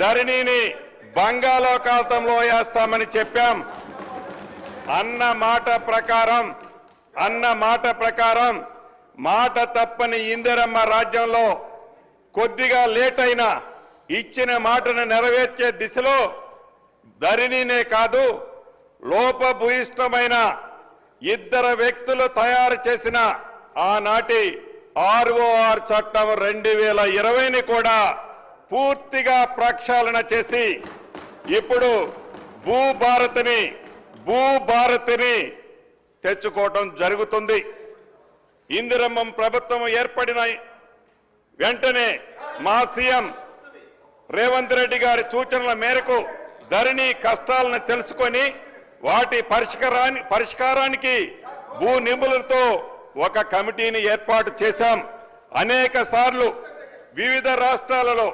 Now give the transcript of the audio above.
ధరణిని బంగాళాఖాతంలో వేస్తామని చెప్పాం. అన్న మాట ప్రకారం అన్న మాట ప్రకారం మాట తప్పని ఇందిరమ్మ రాజ్యంలో కొద్దిగా లేట్ అయినా ఇచ్చిన మాటను నెరవేర్చే దిశలో ధరణినే కాదు లోపభూయిష్టమైన ఇద్దరు వ్యక్తులు తయారు చేసిన ఆనాటి ఆర్ఓఆర్ చట్టం రెండు వేల ఇరవైని కూడా పూర్తిగా ప్రక్షాళన చేసి ఇప్పుడు భూభారతిని భూభారతిని తెచ్చుకోవటం జరుగుతుంది. ఇందిరమ్మం ప్రభుత్వం ఏర్పడిన వెంటనే మా సీఎం రేవంత్ రెడ్డి గారి సూచనల మేరకు ధరణి కష్టాలను తెలుసుకొని వాటి పరిష్కారాన్ని పరిష్కారానికి భూ నిపుణులతో ఒక కమిటీని ఏర్పాటు చేశాం. అనేక సార్లు వివిధ రాష్ట్రాలలో